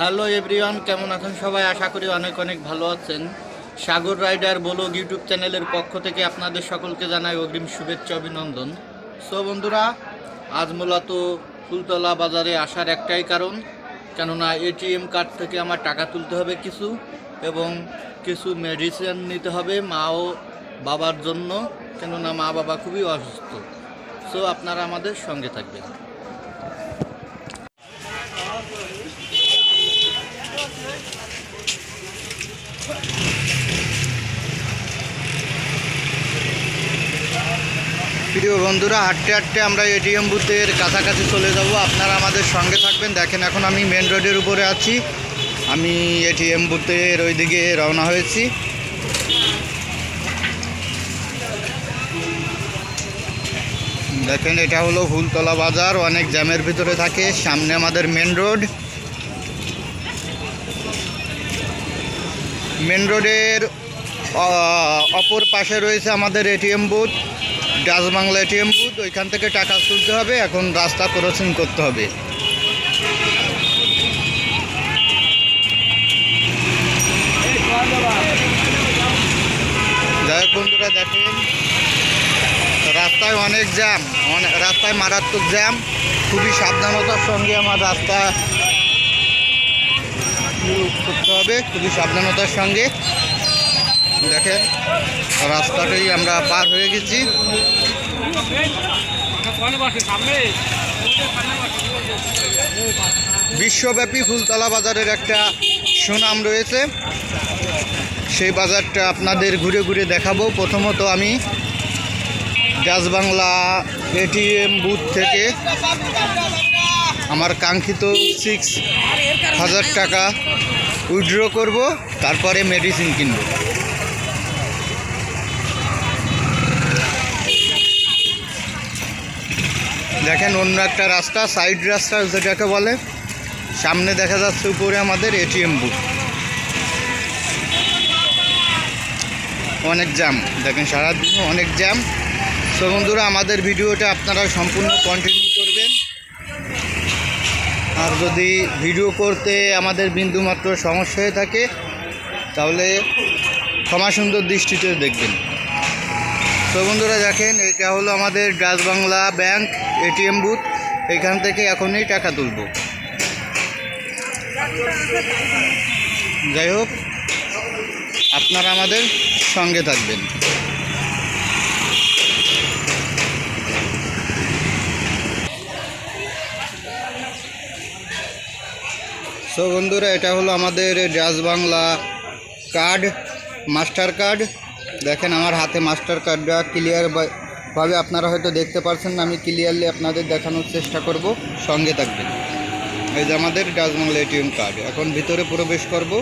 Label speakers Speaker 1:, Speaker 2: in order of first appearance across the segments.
Speaker 1: Hello everyone কেমন আছেন সবাই? আশা করি অনেক অনেক ভালো আছেন। সাগর রাইডার বলুক ইউটিউব চ্যানেলের পক্ষ থেকে আপনাদের সকলকে জানাই অগ্রিম শুভেচ্ছা, অভিনন্দন। সো বন্ধুরা, আজ মূলত ফুলতলা বাজারে আসার একটাই কারণ, কেননা এটিএম কার্ড থেকে আমার টাকা তুলতে হবে কিছু এবং কিছু মেডিসিন নিতে হবে মা ও বাবার জন্য, কেননা মা বাবা খুবই অসুস্থ। সো আপনারা আমাদের সঙ্গে থাকবেন। প্রিয় বন্ধুরা, হাঁটতে হাঁটতে আমরা এটিএম বুথের কাছাকাছি চলে যাব। আপনারা আমাদের সঙ্গে থাকবেন। দেখেন, এখন আমি মেন রোডের উপরে আছি। আমি এটিএম বুথের ওইদিকে রওনা হয়েছি। দেখেন, এটা হলো ফুলতলা বাজার। অনেক জ্যামের ভিতরে থাকে। সামনে আমাদের মেন রোড মেন রোডের অপর পাশে রয়েছে আমাদের ATM booth. Dutch Bangla ATM booth, ওইখান থেকে টাকা তুলতে হবে, এখন রাস্তা ক্রসিং করতে হবে। যাই হোক বন্ধুরা, দেখেন, রাস্তায় অনেক জ্যাম অনেক রাস্তায় মারাত্মক জ্যাম, খুবই সাবধানতার সঙ্গে আমার রাস্তা করতে হবে, খুবই সাবধানতার সঙ্গে। দেখেন, রাস্তাটাই আমরা পার হয়ে গেছি। বিশ্বব্যাপী ফুলতলা বাজারের একটা সুনাম রয়েছে। সেই বাজারটা আপনাদের ঘুরে ঘুরে দেখাবো। প্রথমত আমি বাংলা এটিএম বুথ থেকে আমার কাঙ্ক্ষিত সিক্স হাজার টাকা উইথড্র করব, তারপরে মেডিসিন কিনবো। দেখেন অন্য একটা রাস্তা সাইড রাস্তা যেটাকে বলে, সামনে দেখা যাচ্ছে উপরে আমাদের এটিএম বুথ অনেক জ্যাম দেখেন সারাদিন অনেক জ্যাম তো বন্ধুরা, আমাদের ভিডিওটা আপনারা সম্পূর্ণ কন্টিনিউ করবেন। আর যদি ভিডিও করতে আমাদের বিন্দুমাত্র সমস্যা হয়ে থাকে, তাহলে ক্ষমা সুন্দর দৃষ্টিতে দেখবেন। তো বন্ধুরা দেখেন, এটা হলো আমাদের Dutch Bangla bank ATM booth. এখান থেকে এখনই টাকা তুলব। যাই হোক, আপনারা আমাদের সঙ্গে থাকবেন। সো বন্ধুরা, এটা হলো আমাদের Dutch Bangla card, Mastercard. দেখেন, আমার হাতে মাস্টার কার্ডটা ক্লিয়ার ভাবে আপনারা হয়তো দেখতে পারছেন না, আমি ক্লিয়ারলি আপনাদের দেখানোর চেষ্টা করব। সঙ্গে থাকবেন। এই যে আমাদের ডাচ এটিএম কার্ড এখন ভিতরে প্রবেশ করব।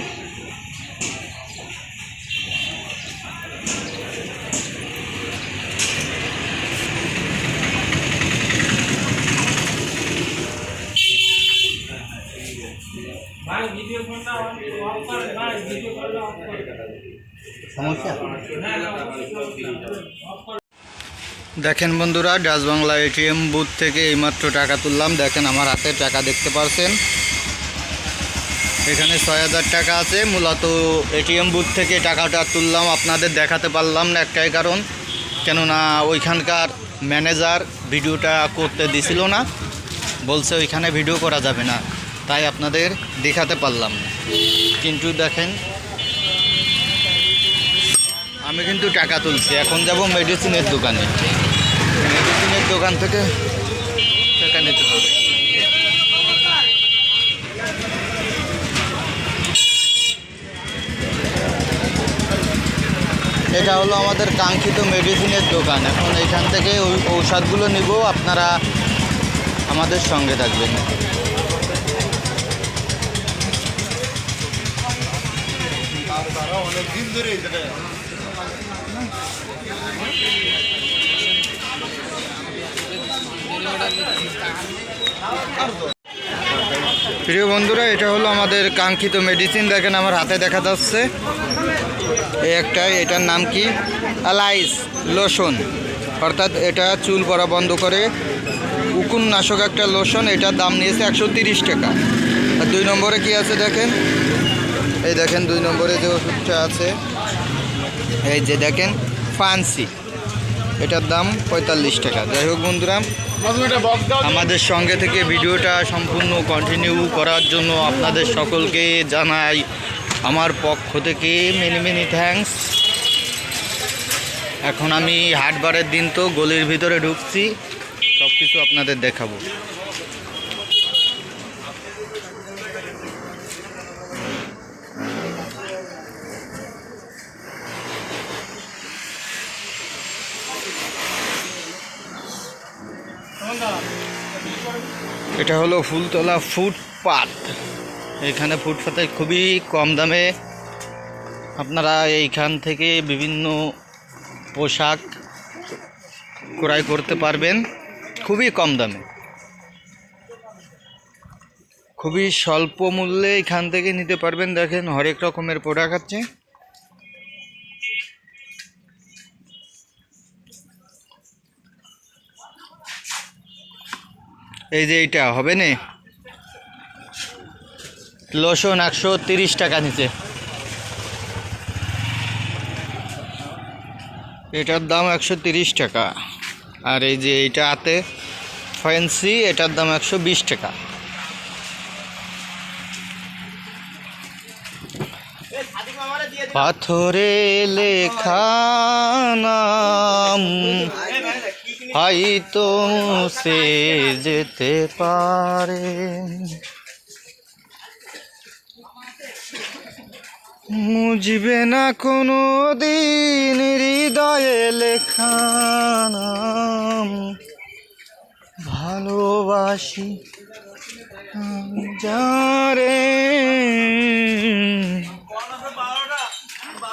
Speaker 1: দেখেন বন্ধুরা ডাচ বাংলা এটিএম বুথ থেকে এইমাত্র টাকা তুললাম। দেখেন আমার হাতে টাকা দেখতে পারছেন। এখানে ছয় হাজার টাকা আছে। মূলত এটিএম বুথ থেকে টাকাটা তুললাম। আপনাদের দেখাতে পারলাম না একটাই কারণ। কেননা ওইখানকার ম্যানেজার ভিডিওটা করতে দিছিল না। বলছে ওইখানে ভিডিও করা যাবে না। তাই আপনাদের দেখাতে পারলাম না। কিন্তু দেখেন আমি কিন্তু টাকা তুলছি। এখন যাব মেডিসিনের দোকানে। মেডিসিনের দোকান থেকে টাকা নিতে হবে। এটা হলো আমাদের কাঙ্ক্ষিত মেডিসিনের দোকান। এখন এখান থেকে ঔষধগুলো নিব, আপনারা আমাদের সঙ্গে থাকবেন। প্রিয় বন্ধুরা, এটা হলো আমাদের কাঙ্ক্ষিত মেডিসিন দেখেন আমার হাতে দেখা যাচ্ছে। এই একটা, এটার নাম কি? অ্যালাইস লোশন। অর্থাৎ এটা চুল পড়া বন্ধ করে। উকুন নাশক একটা লোশন, এটার দাম নিয়েছে একশো টাকা। আর দুই নম্বরে কি আছে দেখেন? এই দেখেন, দুই নম্বরে যে ওষুধটা আছে। এই যে দেখেন ফান্সি এটার দাম পঁয়তাল্লিশ টাকা। যাই হোক বন্ধুরা, আমাদের সঙ্গে থেকে ভিডিওটা সম্পূর্ণ কন্টিনিউ করার জন্য আপনাদের সকলকে জানাই আমার পক্ষ থেকে মেনি মেনি থ্যাঙ্কস এখন আমি হাটবারের দিন তো গলির ভিতরে ঢুকছি সব কিছু আপনাদের দেখাবো। এটা হলো ফুলতলা ফুটপাত। এখানে ফুটপাতে খুবই কম দামে আপনারা এইখান থেকে বিভিন্ন পোশাক ক্রয় করতে পারবেন, খুবই কম দামে। খুবই স্বল্প মূল্যে এখান থেকে নিতে পারবেন, দেখেন হরেক রকমের প্রোডাক্ট আছে। এই যে এইটা, হবে না? লসুন একশো তিরিশ টাকা নিচে। এটার দাম একশো তিরিশ টাকা। আর এই যে এইটা হাতে ফ্যান্সি, এটার দাম একশো বিশ টাকা। পাথরে লেখা নাম হয়তো সে যেতে পারে। মুজবে না কোনো দিন হৃদয়ে লেখা নাম ভালোবাসি যারে।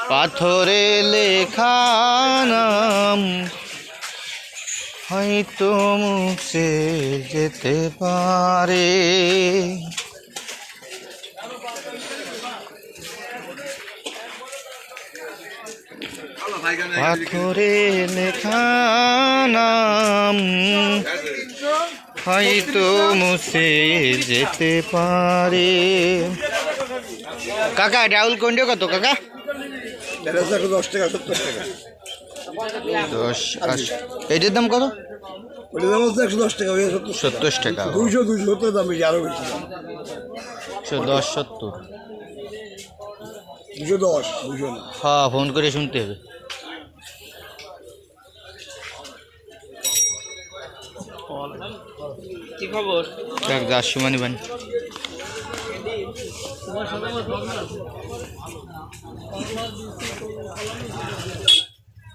Speaker 1: পাথরে লেখা নাম হয়তো মুছে যেতে পারে। পাথরে লেখা নাম হয়তো মুছে যেতে পারে। কাকা ডাউল কন্ডিও কত, কাকা?
Speaker 2: দশ টাকা, সত্তর টাকা।
Speaker 1: দশ এইটার দাম কত?
Speaker 2: ওটা দাম হচ্ছে একশো দশ টাকা সত্তর।
Speaker 1: সত্তর টাকা।
Speaker 2: দুইশো দুইশো সত্তর দাম বেশি আরও বেশি
Speaker 1: একশো দশ সত্তর।
Speaker 2: দুশো দশ দুশো না।
Speaker 1: হ্যাঁ ফোন করে শুনতে হবে।
Speaker 3: কি খবর?
Speaker 1: দেখ যার সুমানি বানি।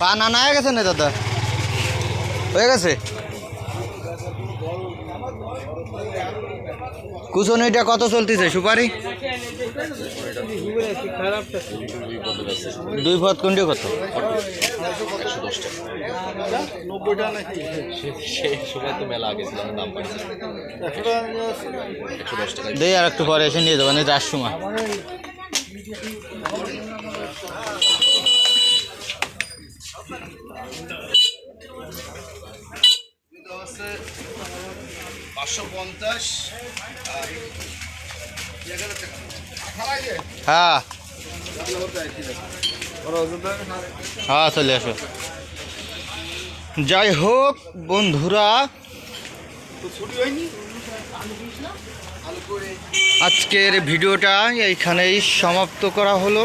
Speaker 1: পান আনা হয়ে গেছে না দাদা? হয়ে গেছে? কুচন এটা কত চলতেছে, সুপারি? দুই পথ কোনটি কত? দেই আর একটু পরে এসে নিয়ে যাবেন এই যার হ্যাঁ। হ্যাঁ চলে আসো। যাই হোক বন্ধুরা। আজকের ভিডিওটা এইখানেই সমাপ্ত করা হলো।